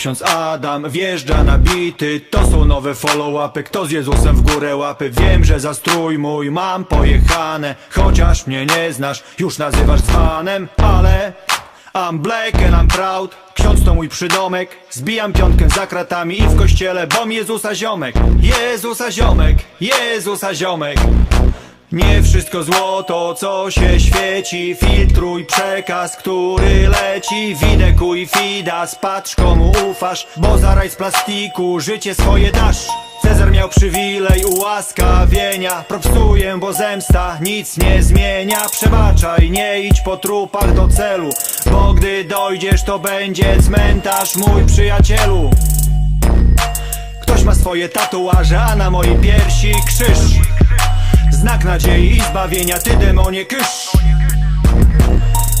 ksiądz Adam wjeżdża na bity. To są nowe follow-upy, kto z Jezusem w górę łapy? Wiem, że za strój mój mam pojechane. Chociaż mnie nie znasz, już nazywasz dzbanem Ale I'm black and I'm proud. Ksiądz to mój przydomek. Zbijam piątkę za kratami i w kościele Bom Jezusa ziomek. Jezusa ziomek Jezusa ziomek nie wszystko złoto, co się świeci. Filtruj przekaz, który leci. Widekuj fidas, patrz komu ufasz Bo za raj z plastiku życie swoje dasz. Cezar miał przywilej ułaskawienia. Propsuję, bo zemsta nic nie zmienia. Przebaczaj, nie idź po trupach do celu Bo gdy dojdziesz, to będzie cmentarz Mój przyjacielu. Ktoś ma swoje tatuaże, a na mojej piersi krzyż Znak nadziei i zbawienia, ty demonie kysz.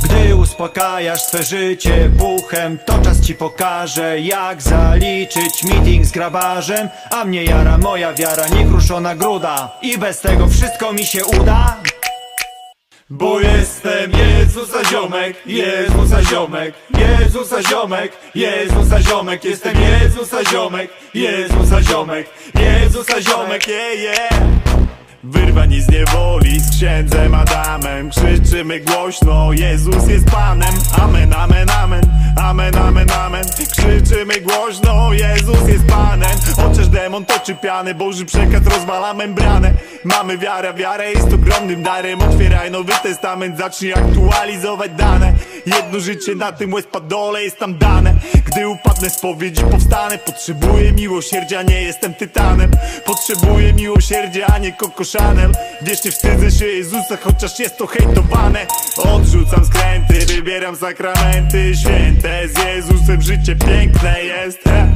Gdy uspokajasz swe życie puchem To czas ci pokaże jak zaliczyć meeting z grabarzem. A mnie jara moja wiara, niekruszona gruda. I bez tego wszystko mi się uda. Bo jestem Jezusa ziomek, Jezusa ziomek, Jezusa ziomek, Jezusa ziomek, jestem Jezusa ziomek, Jezusa ziomek, Jezusa ziomek, yeah, yeah. Wyrwani z niewoli z księdzem Adamem. Krzyczymy głośno, Jezus jest Panem. Amen, amen, amen, amen, amen, amen. Krzyczymy głośno, Jezus jest Panem. Chociaż demon toczy piany, Boży przekaz rozwala membranę. Mamy wiarę, wiara jest ogromnym darem. Otwieraj Nowy Testament, zacznij aktualizować dane. Jedno życie na tym łezpadole jest tam dane. Gdy upadnę z spowiedzi powstanę. Potrzebuję miłosierdzia, nie jestem tytanem. Potrzebuję miłosierdzia, a nie Coco Chanel Wiesz, nie wstydzę się Jezusa, chociaż jest to hejtowane. Odrzucam skręty, wybieram sakramenty Święte z Jezusem życie piękne jest. He.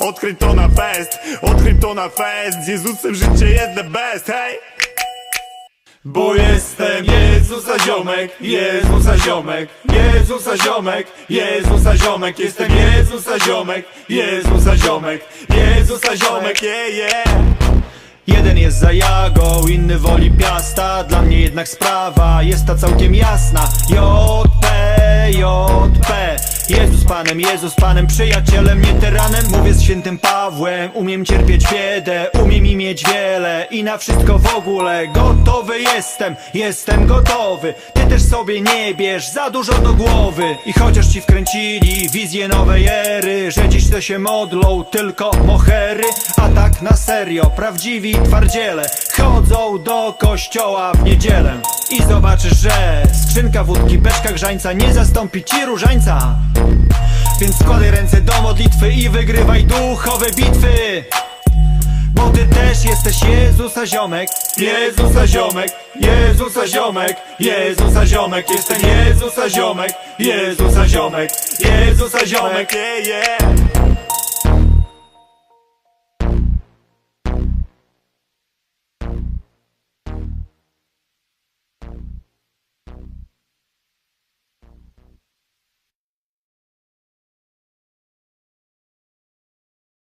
Odkryj to na fest, odkryj to na fest. Z Jezusem życie jest the best, hej. Bo jestem Jezusa ziomek, Jezusa ziomek, Jezusa ziomek, Jezusa ziomek, jestem Jezusa ziomek, Jezusa ziomek, Jezusa ziomek, yeah, yeah. Jeden jest za jagą, inny woli piasta. Dla mnie jednak sprawa jest ta całkiem jasna. JP, JP Jezus Panem, Jezus Panem, przyjacielem, nie tyranem. Mówię z świętym Pawłem, umiem cierpieć biedę Umiem i mieć wiele. I na wszystko w ogóle Gotowy jestem, jestem gotowy. Ty też sobie nie bierz za dużo do głowy. I chociaż ci wkręcili wizję nowej ery Że dziś to się modlą tylko mohery. A tak na serio, prawdziwi twardziele Chodzą do kościoła w niedzielę I zobaczysz, że skrzynka wódki, beczka grzańca Nie zastąpi ci różańca. Więc składaj ręce do modlitwy i wygrywaj duchowe bitwy. Bo ty też jesteś Jezusa ziomek Jezusa ziomek Jezusa ziomek Jezusa ziomek. Jestem Jezusa ziomek Jezusa ziomek Jezusa ziomek. yeah, yeah